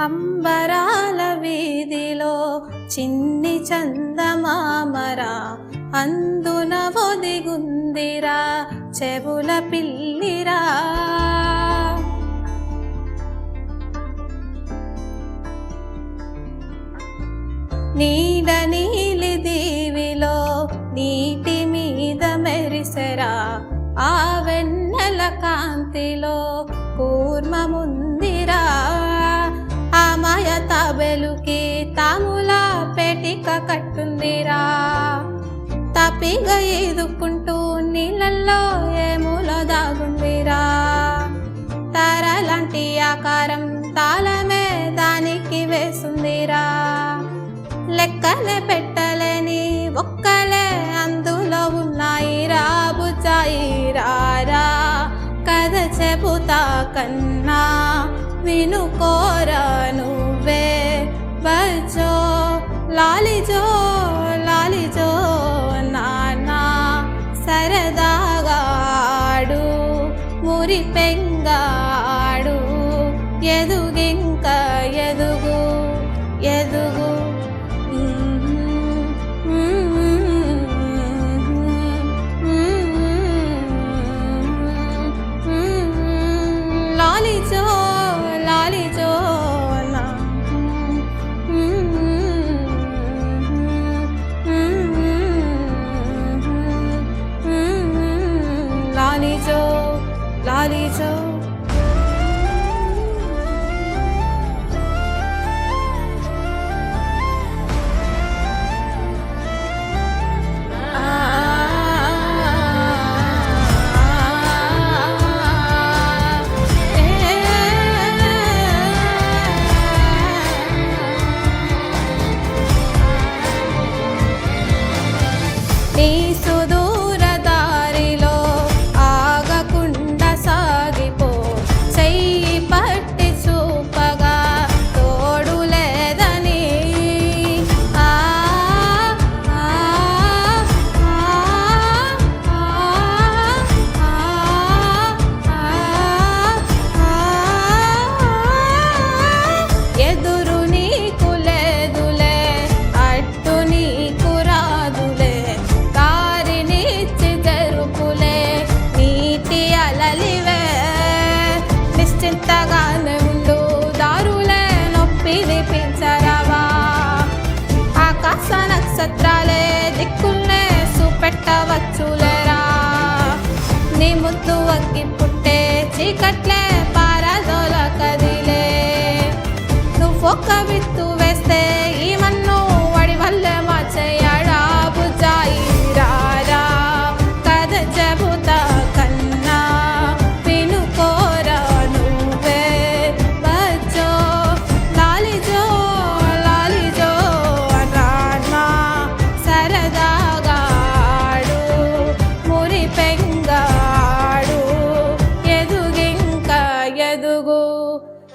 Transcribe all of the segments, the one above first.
అంబరాల వీధిలో చిన్ని చందమామరా అందున ఒదిగుందిరా చెవుల పిల్లిరా. నీడ నీలి దీవిలో నీటి మీద మెరిసెరా ఆ వెన్నెల కాంతిలో కూర్మముందిరా. బెలుకి తాముల పెటిక కట్టుందిరా. తప్పిగా ఈదుకుంటూ నీళ్ళల్లో ఏముల దాగుందిరా. తారలాంటి ఆకారం తాళమే దానికి వేసుందిరా. లెక్కలే పెట్టలేని ఒక్కలే అందులో ఉన్నాయి రా రారా కథ చెబుతా కన్నా వినుకోరా నువ్వే. లాలిజో లాలిజో నానా సరదాగా ఆడు మురి పెంగాడు ఎదుగింక ఎదుగు ఎదుగు లాలిజో లాలిజో నీ కలలివే నిశ్చింతగానే ఉండు దారులే నొప్పి విపించరావా ఆకాశ నక్షత్రాలే దిక్కునే చూపెట్టవచ్చులేరా. నీ ముద్దు వగ్గి పుట్టే చీకట్లే పారదోల కదిలే నువ్వొక్క విత్తు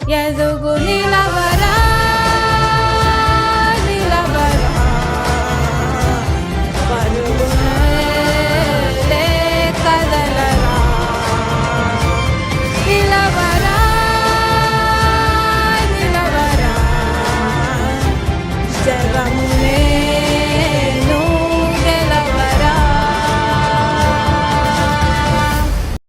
Yes, Ogunila.